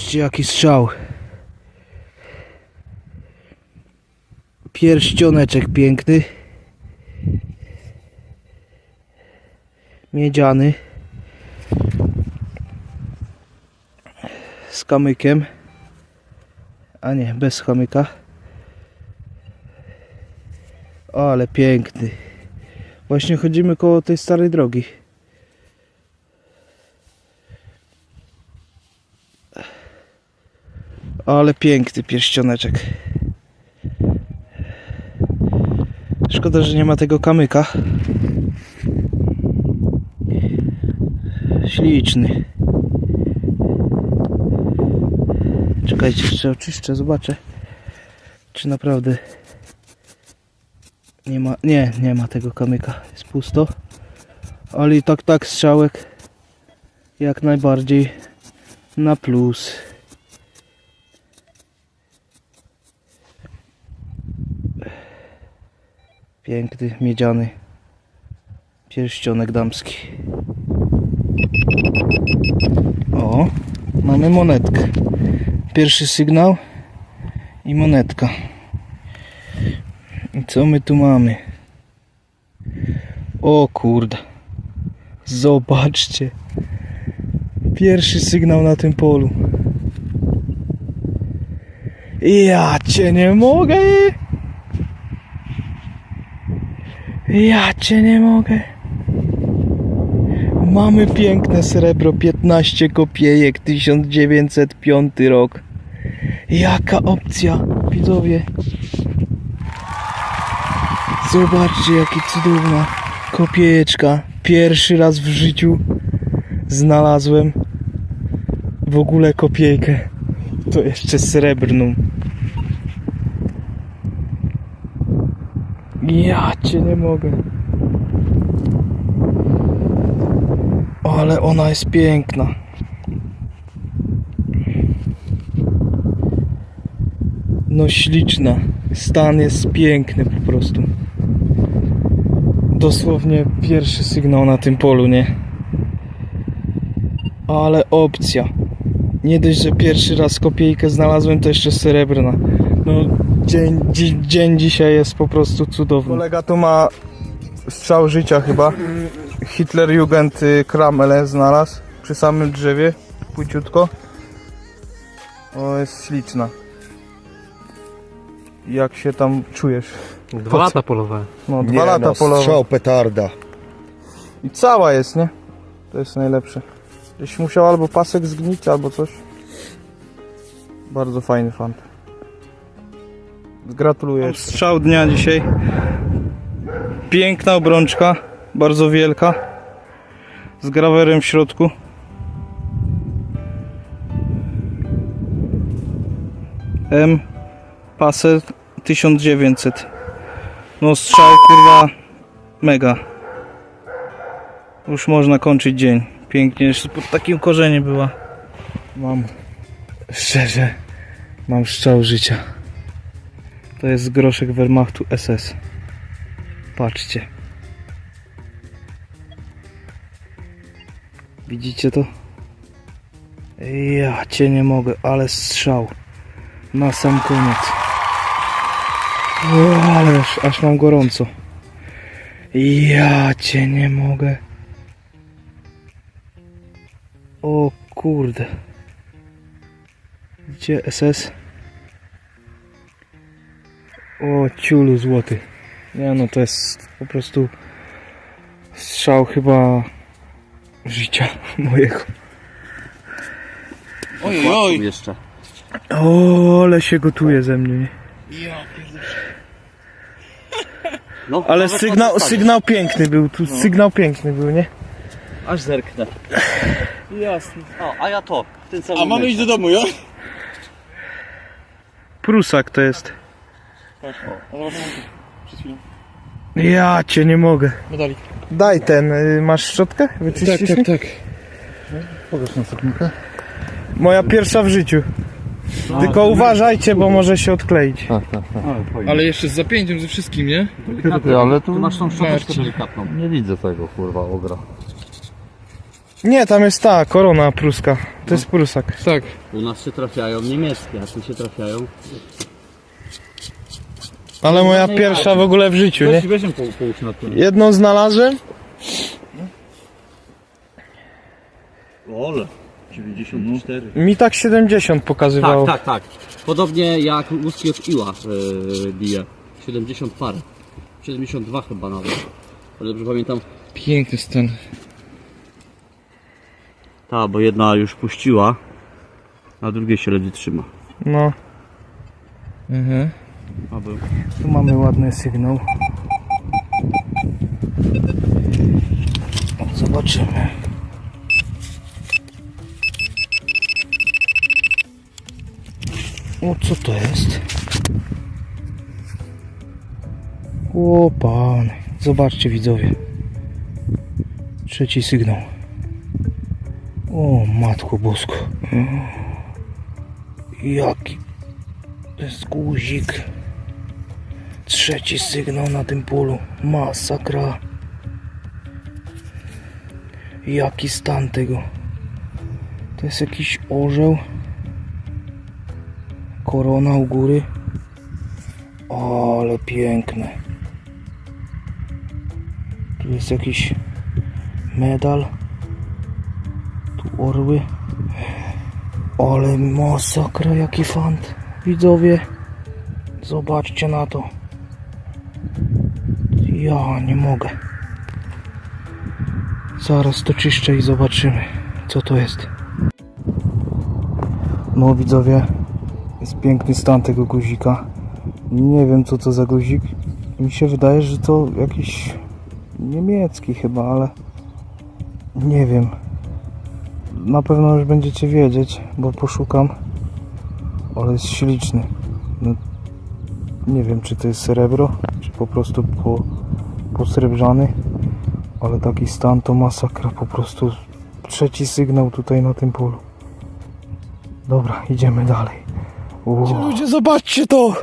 Patrzcie jaki strzał. Pierścioneczek piękny. Miedziany. Z kamykiem. A nie, bez kamyka. Ale piękny. Właśnie chodzimy koło tej starej drogi. Ale piękny pierścioneczek. Szkoda, że nie ma tego kamyka. Śliczny. Czekajcie, jeszcze oczyszczę, zobaczę. Czy naprawdę nie ma, nie, nie ma tego kamyka. Jest pusto. Ale i tak, tak strzałek jak najbardziej na plus. Piękny, miedziany pierścionek damski. O, mamy monetkę. Pierwszy sygnał i monetka. I co my tu mamy? O kurde. Zobaczcie. Pierwszy sygnał na tym polu. Ja cię nie mogę. Ja cię nie mogę. Mamy piękne srebro, 15 kopiejek, 1905 rok. Jaka opcja, widzowie. Zobaczcie, jaki cudowna kopiejeczka. Pierwszy raz w życiu znalazłem w ogóle kopiejkę. To jeszcze srebrną. Ja cię nie mogę. Ale ona jest piękna. No śliczna. Stan jest piękny po prostu. Dosłownie pierwszy sygnał na tym polu, nie? Ale opcja. Nie dość, że pierwszy raz kopiejkę znalazłem, to jeszcze srebrna. No, dzień, dzi, dzień dzisiaj jest po prostu cudowny. Kolega tu ma strzał życia chyba. Hitlerjugend y, Kramele znalazł przy samym drzewie, płyciutko. O, jest śliczna. Jak się tam czujesz? Dwa lata polowe. No, dwa Nie lata no, polowe. strzał petarda. I cała jest, nie? To jest najlepsze. Jeś musiał albo pasek zgnić, albo coś. Bardzo fajny fant. Gratuluję. Strzał dnia dzisiaj. Piękna obrączka, bardzo wielka. Z grawerem w środku. M Passer 1900. No strzał kurwa mega. Już można kończyć dzień. Pięknie, jeszcze pod takim korzeniem była. Mam, szczerze, mam strzał życia. To jest groszek Wehrmachtu SS. Patrzcie. Widzicie to? Ja cię nie mogę, ale strzał. Na sam koniec. O, ależ, aż mam gorąco. Ja cię nie mogę. O kurde. Gdzie SS? O ciulu złoty. Nie no to jest po prostu strzał chyba życia mojego. Oj, oj. Jeszcze. O, ale się gotuje ze mnie. nie? No, Ale nawet sygnał, odstanie. sygnał piękny był, tu sygnał piękny był, nie? Aż zerknę. Jasne. O, a ja to. W tym samym A mamy iść do domu, jo? Prusak to jest. Przed chwilą. Ja cię nie mogę. Medalik. Daj ten, y, masz szczotkę? Wyczyścisz mi? tak. Pokaż na sekundkę. Moja pierwsza w życiu. Tylko uważajcie, bo może się odkleić. Tak, tak, tak. Ale jeszcze z zapięciem ze wszystkim, nie? Ty, ale tu masz tą szczoteczkę delikatną. nie widzę tego kurwa ogra. Nie, tam jest ta korona pruska. To jest prusak. Tak. U nas się trafiają niemieckie, a tu się trafiają. Ale moja pierwsza w ogóle w życiu, nie? Weź, weź tym. Jedną znalazłem. Ole, 94. Mi tak 70 pokazywało. Tak, tak, tak. Podobnie jak łuski od Iła yy, bije. 70 par. 72 chyba nawet. Ale dobrze pamiętam. Piękny stan. Ta, bo jedna już puściła, a drugie się ledwie trzyma. No. Mhm. Tu mamy ładny sygnał. Zobaczymy. O, co to jest? O, pan. Zobaczcie, widzowie. Trzeci sygnał. O, matko bosko. Jaki to jest guzik. Trzeci sygnał na tym polu. Masakra. Jaki stan tego? To jest jakiś orzeł. Korona u góry. Ale piękne. Tu jest jakiś medal. Tu orły. Ale masakra, jaki fant. Widzowie, zobaczcie na to. Ja nie mogę. Zaraz to czyszczę i zobaczymy, co to jest. No widzowie, jest piękny stan tego guzika. Nie wiem co to za guzik. Mi się wydaje, że to jakiś niemiecki chyba, ale nie wiem. Na pewno już będziecie wiedzieć, bo poszukam. Ale jest śliczny. No, nie wiem czy to jest srebro, czy po prostu po, posrebrzany. Ale taki stan to masakra, po prostu trzeci sygnał tutaj na tym polu. Dobra, idziemy dalej. Ludzie, zobaczcie to!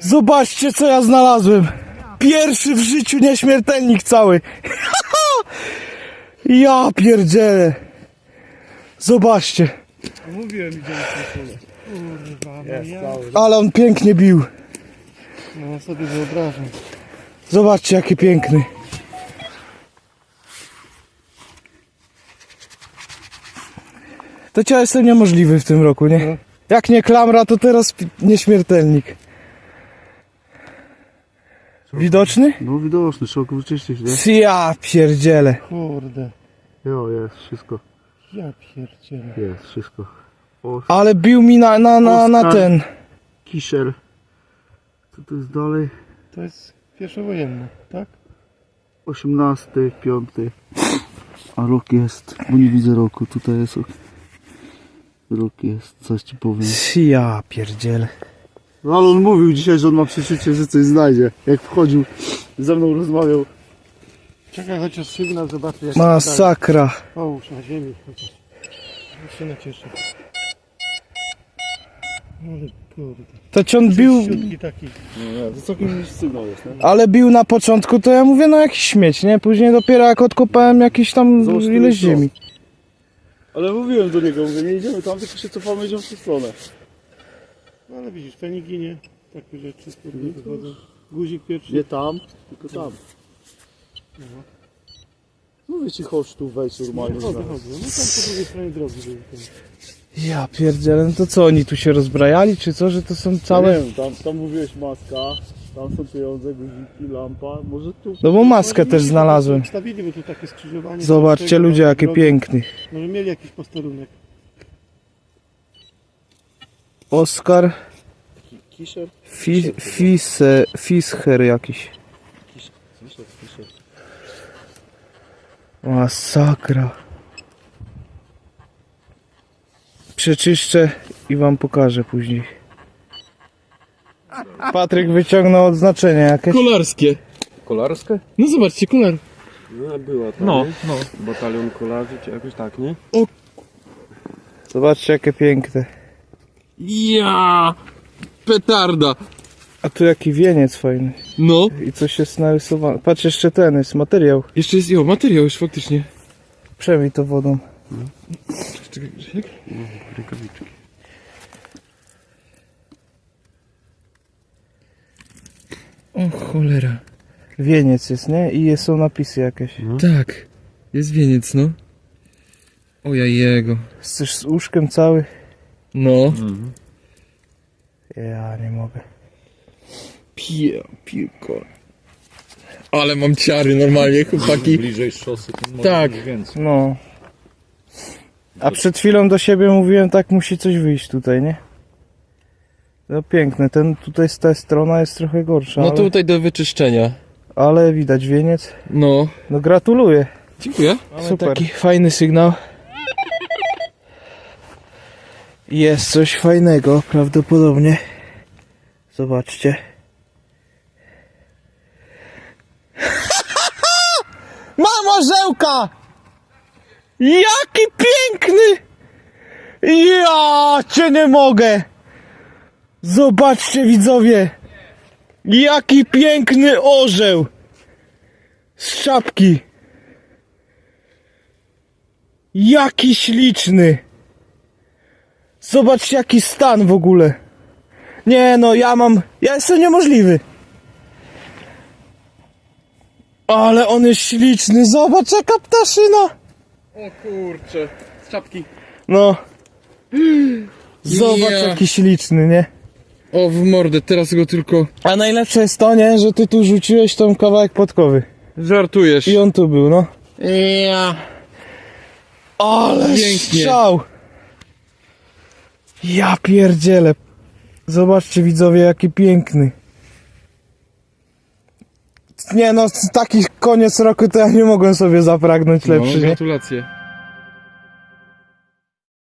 Zobaczcie co ja znalazłem! Pierwszy w życiu nieśmiertelnik cały! ja pierdzielę! Zobaczcie! Ale on pięknie bił. No sobie wyobrażam. Zobaczcie jaki piękny. To cię jestem niemożliwy w tym roku, nie? Jak nie klamra, to teraz nieśmiertelnik. Widoczny? No widoczny, szok wyczyścić, nie? Ja pierdzielę. Kurde. Jo, jest wszystko. Ja pierdzielę. Jest wszystko. O, Ale bił mi na, na, na, na ten. kiszel. Co to jest dalej? To jest pierwszowojenne, tak? 18, 5. A rok jest, bo nie widzę roku. Tutaj jest rok. Rok jest, coś ci powiem. Ja pierdzielę. No ale on mówił dzisiaj, że on ma przeczucie, że coś znajdzie. Jak wchodził, ze mną rozmawiał. Czekaj chociaż sygnał, zobaczę jak. Masakra. Połóż na ziemi chociaż. Już się nacieszę. Ale kurde. To ci on bił, taki. No, to całkiem sygnał jest, nie? ale bił na początku, to ja mówię, no jakiś śmieć, nie? Później dopiero jak odkopałem jakiś tam Zobacz, tu ileś jest ziemi. Ale mówiłem do niego, mówię, nie idziemy tam, tylko się cofamy, idziemy w tę stronę. No ale widzisz, feniki nie. Takie rzeczy kurde wychodzą. Guzik pierwszy. Nie tam, tylko tam. Mówię ci, chodź tu, wejdź normalnie. Chodzę, chodzę. No tam po drugiej stronie drogi był ten. Ja pierdzielę, no to co, oni tu się rozbrajali, czy co, że to są Nie całe... wiem, tam, tam mówiłeś maska, tam są pieniądze, guziki, lampa, może tu. No bo maskę też znalazłem. Bo tu takie skrzyżowanie. Zobaczcie ludzie, jakie piękny. Może mieli jakiś posterunek. Oskar Kiszer? Fi, Fise, Fischer jakiś. Kiszer, kiszer. Masakra. Przeczyszczę i wam pokażę później. Patryk wyciągnął odznaczenie jakieś. Kolarskie. Kolarskie? No zobaczcie, kolar. No, była tam, No, nie? no. Batalion kolarzy, czy jakoś tak, nie? Zobaczcie jakie piękne. Ja! Petarda. A tu jaki wieniec fajny. No. I coś jest narysowane. Patrz jeszcze ten jest materiał. Jeszcze jest, jo, materiał już faktycznie. Przemij to wodą. Rękawiczki. O cholera. Wieniec jest, nie? I jest, są napisy jakieś. Tak. Jest wieniec, no. O ja jego. Chcesz z łóżkiem cały? No. Ja nie mogę. Pie, piłko. Ale mam ciary normalnie, chłopaki. Bliżej szosy, to może Tak. być więcej. No. A przed chwilą do siebie mówiłem, tak musi coś wyjść tutaj, nie? No piękne, ten tutaj ta strona jest trochę gorsza, No ale, tutaj do wyczyszczenia. ale widać wieniec. No. No gratuluję. Dziękuję. Super. Taki fajny sygnał. Jest coś fajnego, prawdopodobnie. Zobaczcie. Mam orzełka! Jaki piękny! Ja cię nie mogę! Zobaczcie widzowie! Jaki piękny orzeł! Z czapki! Jaki śliczny! Zobaczcie jaki stan w ogóle. Nie no, ja mam... Ja jestem niemożliwy. Ale on jest śliczny. Zobacz jaka ptaszyna. O kurcze. Z czapki. No. Zobacz Ja. jaki śliczny, nie? O, w mordę, teraz go tylko... A najlepsze jest to, nie? Że ty tu rzuciłeś tą kawałek podkowy. Żartujesz. I on tu był, no. Ja. Ale Pięknie. strzał! Ja pierdzielę. Zobaczcie widzowie, jaki piękny. Nie no, taki koniec roku to ja nie mogłem sobie zapragnąć No, lepszy, nie? gratulacje.